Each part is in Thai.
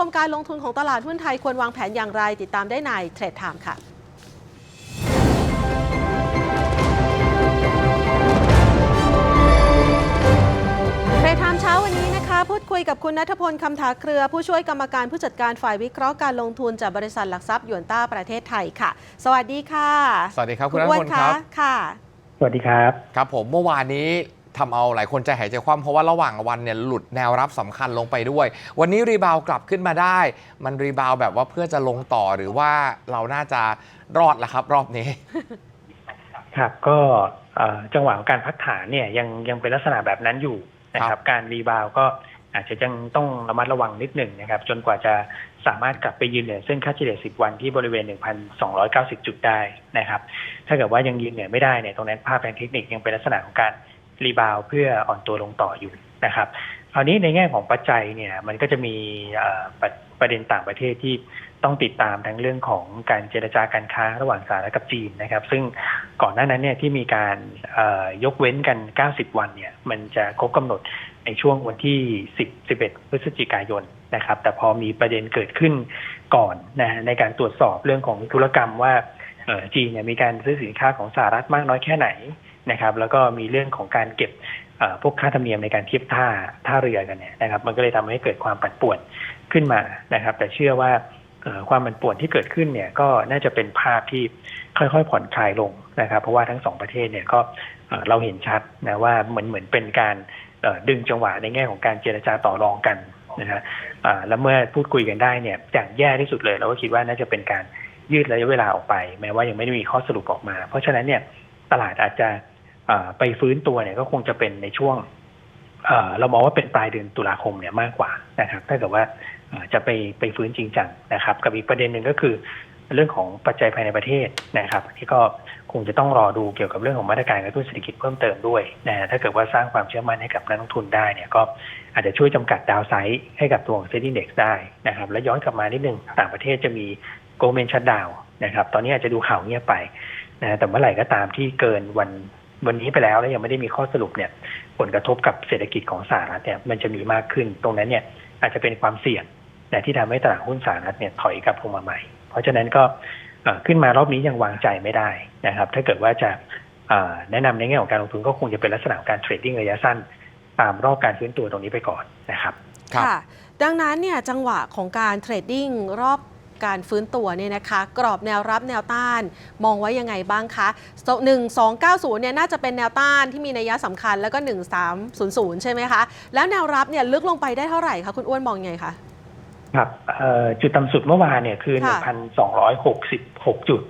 วมการลงทุนของตลาดหุ้นไทยควรวางแผนอย่างไร ติดตามได้ในเทรดไทม์ค่ะเทรดไทม์เช้าวันนี้นะคะ พูดคุยกับคุณนัทพลคำถาเครือ ผู้ช่วยกรรมการผู้จัดการฝ่ายวิเคราะห์การลงทุนจากบริษัทหลักทรัพย์หยวนต้าประเทศไทยค่ะ สวัสดีค่ะ สวัสดีครับคุณนัทอ้วนพลครับค่ะ สวัสดีครับ ครับผมเมื่อวานนี้ ทำเอาหลายคนใจหายใจคว่ำเพราะว่าระหว่างวันเนี่ยหลุดแนวรับสำคัญลงไปด้วย วันนี้รีบาวด์กลับขึ้นมาได้ มันรีบาวด์แบบว่าเพื่อจะลงต่อหรือว่าเราน่าจะรอดละครับ รอบนี้ ครับก็เอ่อจังหวะของการพักฐานเนี่ยยังยังเป็นลักษณะแบบนั้นอยู่นะคครัรับบการรีบาวด์ก็อาจจะยังต้องระมัดระวังนิดหนึ่งนะครับ จนกว่าจะสามารถกลับไปยืนเหนือเส้นค่าเฉลี่ย 10 วันที่บริเวณ 1,290 จุดได้นะครับ ถ้าเกิดว่ายังยืนเหนือไม่ได้เนี่ยตรงนั้นภาพทางเทคนิคยังเป็นลักษณะของการ รีบาวเพื่ออ่อนตัวลงต่ออยู่นะครับคราวนี้ในแง่ของปัจจัยเนี่ยมันก็จะมีประประเด็นต่างประเทศที่ต้องติดตามทั้งเรื่องของการเจรจาการค้าระหว่างสหรัฐกับจีนนะครับ ซึ่งก่อนหน้านั้นเนี่ยที่มีการยกเว้นกัน 90 วันเนี่ยมันจะครบกำหนดในช่วงวันที่ 10 11 พฤศจิกายนนะครับ แต่พอมีประเด็นเกิดขึ้นก่อนนะในการตรวจสอบเรื่องของธุรกรรมว่าจีนเนี่ยมีการซื้อสินค้าของสหรัฐมากน้อยแค่ไหน นะครับ แล้วก็มีเรื่องของการเก็บพวกค่าธรรมเนียมในการเทียบท่าท่าเรือกันเนี่ยนะครับ มันก็เลยทำให้เกิดความปั่นป่วนขึ้นมานะครับ แต่เชื่อว่าความปั่นป่วนที่เกิดขึ้นเนี่ยก็น่าจะเป็นภาพที่ค่อยๆผ่อนคลายลงนะครับ เพราะว่าทั้งสองประเทศเนี่ยก็เราเห็นชัดนะว่าเหมือนเหมือนเป็นการดึงจังหวะในแง่ของการเจรจาต่อรองกันนะฮะแล้วเมื่อพูดคุยกันได้เนี่ยอย่างแย่ที่สุดเลยเราก็คิดว่าน่าจะเป็นการยืดระยะเวลาออกไป แม้ว่ายังไม่ได้มีข้อสรุปออกมา เพราะฉะนั้นเนี่ยตลาดอาจจะ ไปฟื้นตัวเนี่ยก็คงจะเป็นในช่วงเรามองว่าเป็นปลายเดือนตุลาคมเนี่ยมากกว่านะครับ ถ้าเกิดว่าจะไปไปฟื้นจริงจังนะครับ กับอีกประเด็นหนึ่งก็คือ เรื่องของปัจจัยภายในประเทศนะครับ ที่ก็คงจะต้องรอดูเกี่ยวกับเรื่องของมาตรการกระตุ้นเศรษฐกิจเพิ่มเติมด้วยนะถ้าเกิดว่าสร้างความเชื่อมั่นให้กับนักลงทุนได้เนี่ยก็อาจจะช่วยจำกัดดาวไซด์ให้กับตัวของเซ็นดิ้งเด็กได้นะครับ และย้อนกลับมานิดนึงต่างประเทศจะมีโกลเมนชัดดาวนะครับ ตอนนี้อาจจะดูข่าวเงียบไปนะแต่เมื่อไหร่ก็ตามที่เกินวัน วันนี้ไปแล้วแล้วยังไม่ได้มีข้อสรุปเนี่ย ผลกระทบกับเศรษฐกิจของสหรัฐเนี่ยมันจะมีมากขึ้น ตรงนั้นเนี่ยอาจจะเป็นความเสี่ยงนะที่ทำให้ตลาดหุ้นสหรัฐเนี่ยถอยกลับลงมาใหม่ เพราะฉะนั้นก็ขึ้นมารอบนี้ยังวางใจไม่ได้นะครับ ถ้าเกิดว่าจะแนะนำในแง่ของการลงทุนก็คงจะเป็นลักษณะของการเทรดดิ้งระยะสั้น ตามรอบการฟื้นตัวตรงนี้ไปก่อนนะครับค่ะ ดังนั้นเนี่ยจังหวะของการเทรดดิ้งรอบ การฟื้นตัวเนี่ยนะคะ กรอบแนวรับแนวต้าน มองไว้ยังไงบ้างคะ1290เนี่ยน่าจะเป็นแนวต้านที่มีนัยสำคัญแล้วก็ 1300 ใช่ไหมคะ แล้วแนวรับเนี่ยลึกลงไปได้เท่าไหร่คะคุณอ้วนมองยังไงคะครับเอ่อจุดต่ำสุดเมื่อวานเนี่ยคือค่ะ1,266 จุด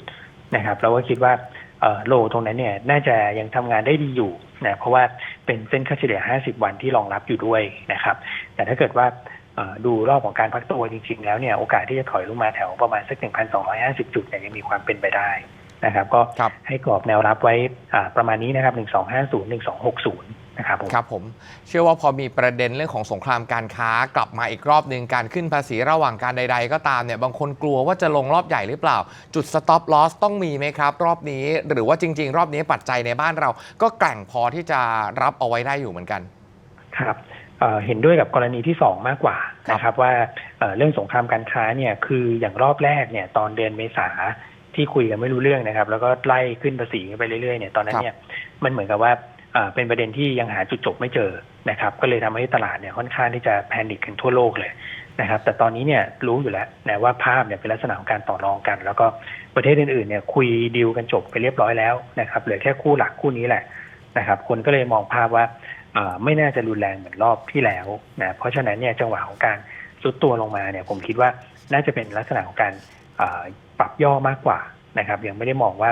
นะครับเราก็คิดว่าเอ่อโลตรงนั้นเนี่ยน่าจะยังทำงานได้ดีอยู่นะเพราะว่าเป็นเส้นค่าเฉลี่ย 50 วันที่รองรับอยู่ด้วยนะครับ แต่ถ้าเกิดว่าเอ่อ ดูรอบของการพักตัวจริงๆแล้วเนี่ยโอกาสที่จะถอยลงมาแถวประมาณสัก 1,250 จุดเนี่ยยังมีความเป็นไปได้นะครับ ก็ครับให้กรอบแนวรับไว้อ่าประมาณนี้นะครับ 1250 1260 นะครับผมครับผม เชื่อว่าพอมีประเด็นเรื่องของสงครามการค้ากลับมาอีกรอบหนึ่งการขึ้นภาษีระหว่างการใด ๆ ก็ตามเนี่ยบางคนกลัวว่าจะลงรอบใหญ่หรือเปล่า จุด stop loss ต้องมีไหมครับ รอบนี้หรือว่าจริง ๆ รอบนี้ปัจจัยในบ้านเรา ก็แกร่งพอที่จะรับเอาไว้ได้อยู่เหมือนกัน ครับ เอ่อเห็นด้วยกับกรณีที่สองมากกว่าครับนะครับว่าเอ่อเรื่องสงครามการค้าเนี่ยคืออย่างรอบแรกเนี่ยตอนเดือนเมษาที่คุยกันไม่รู้เรื่องนะครับ แล้วก็ไล่ขึ้นภาษีกันไปเรื่อยๆเนี่ยตอนนั้นเนี่ยมันเหมือนกับว่าเอ่อเป็นประเด็นที่ยังหาจุดจบไม่เจอนะครับ ก็เลยทำให้ตลาดเนี่ยค่อนข้างที่จะแพนิคกันทั่วโลกเลยนะครับ แต่ตอนนี้เนี่ยรู้อยู่แล้วนะว่าภาพเนี่ยเป็นลักษณะของการต่อรองกัน แล้วก็ประเทศอื่นๆเนี่ยคุยดีลกันจบไปเรียบร้อยแล้วนะครับเหลือแค่คู่หลักคู่นี้แหละ นะครับ คนก็เลยมองภาพว่าไม่น่าจะรุนแรงเหมือนรอบที่แล้วนะเพราะฉะนั้นเนี่ยจังหวะของการซุดตัวลงมาเนี่ยผมคิดว่าน่าจะเป็นลักษณะของการปรับย่อมากกว่านะครับ ยังไม่ได้มองว่า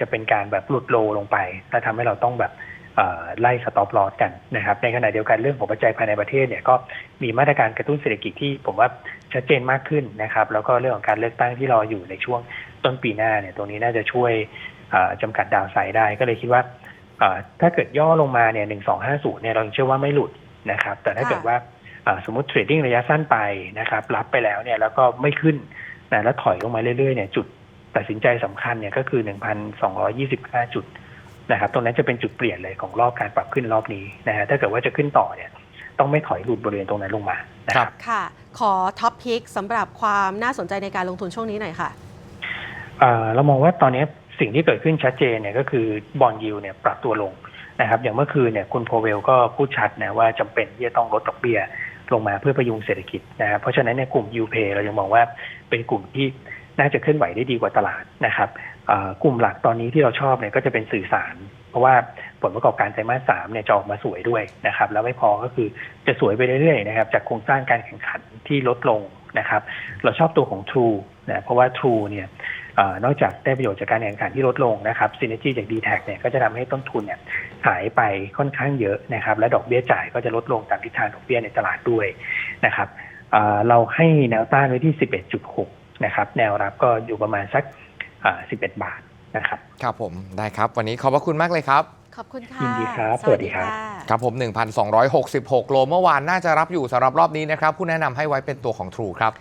จะเป็นการแบบหลุดโลลงไป แล้วทำให้เราต้องแบบไล่สต็อปลอสกันนะครับในขณะเดียวกันเรื่องของปัจจัยภายในประเทศเนี่ยก็มีมาตรการกระตุ้นเศรษฐกิจที่ผมว่าชัดเจนมากขึ้นนะครับ แล้วก็เรื่องของการเลือกตั้งที่รออยู่ในช่วงต้นปีหน้าเนี่ยตรงนี้น่าจะช่วยเอ่อจำกัดดาวไซด์ได้ ก็เลยคิดว่า ถ้าเกิดย่อลงมาเนี่ยหนึ่งสองห้าศูนย์เนี่ยเราเชื่อว่าไม่หลุดนะครับ แต่ถ้าค่ะเกิดว่าเอ่อสมมติเทรดดิ้งระยะสั้นไปนะครับ รับไปแล้วเนี่ยแล้วก็ไม่ขึ้นนะแล้วถอยลงมาเรื่อยๆเนี่ยจุดตัดสินใจสำคัญเนี่ยก็คือหนึ่งพันสองร้อยี่สิบห้าจุดนะครับ ตรงนั้นจะเป็นจุดเปลี่ยนเลยของรอบการปรับขึ้นรอบนี้นะฮะถ้าเกิดว่าจะขึ้นต่อเนี่ยต้องไม่ถอยหลุดบริเวณตรงนั้นลงมานะครับค่ะ ขอท็อปพิกสำหรับความน่าสนใจในการลงทุนช่วงนี้หน่อยค่ะเอ่อเรามองว่าตอนนี้ สิ่งที่เกิดขึ้นชัดเจนเนี่ยก็คือบอลยิวเนี่ยปรับตัวลงนะครับ อย่างเมื่อคืนเนี่ยคุณโพเวลก็พูดชัดนะว่าจำเป็นที่จะต้องลดดอกเบี้ยลงมาเพื่อประยุงเศรษฐกิจนะครับเพราะฉะนั้นเนี่ยกลุ่มยูเพเรายังมองว่าเป็นกลุ่มที่น่าจะเคลื่อนไหวได้ดีกว่าตลาดนะครับกลุ่มหลักตอนนี้ที่เราชอบเนี่ยก็จะเป็นสื่อสาร เพราะว่าผลประกอบการไตรมาสสามเนี่ยจะออกมาสวยด้วยนะครับ แล้วไม่พอก็คือจะสวยไปเรื่อยๆนะครับ จากโครงสร้างการแข่งขันที่ลดลงนะครับ เราชอบตัวของ True นะเพราะว่า True เนี่ย ออนอกจากได้ประโยชน์จากการแข่งขันที่ลดลงนะครับซีเนจีจาก d t แทเนี่ยก็จะทำให้ต้นทุนเนี่ยหายไปค่อนข้างเยอะนะครับและดอกเบี้ยจ่ายก็จะลดลงตามทิศทางดอกเบี้ยในตลาดด้วยนะครับเอ่อเราให้แนวต้านไว้ที่ 11.6 นะครับ แนวรับก็อยู่ประมาณสักอ่า11 บาทนะครับ ครับผมได้ครับ วันนี้ขอบพระคุณมากเลยครับ ขอบคุณค่ะยินดีครับ สวัสดีครับะครับผม 1,266 โลเมื่อวานน่าจะรับอยู่สำหรับรอบนี้นะครับ ผู้แนะนำให้ไว้เป็นตัวของ True ครับ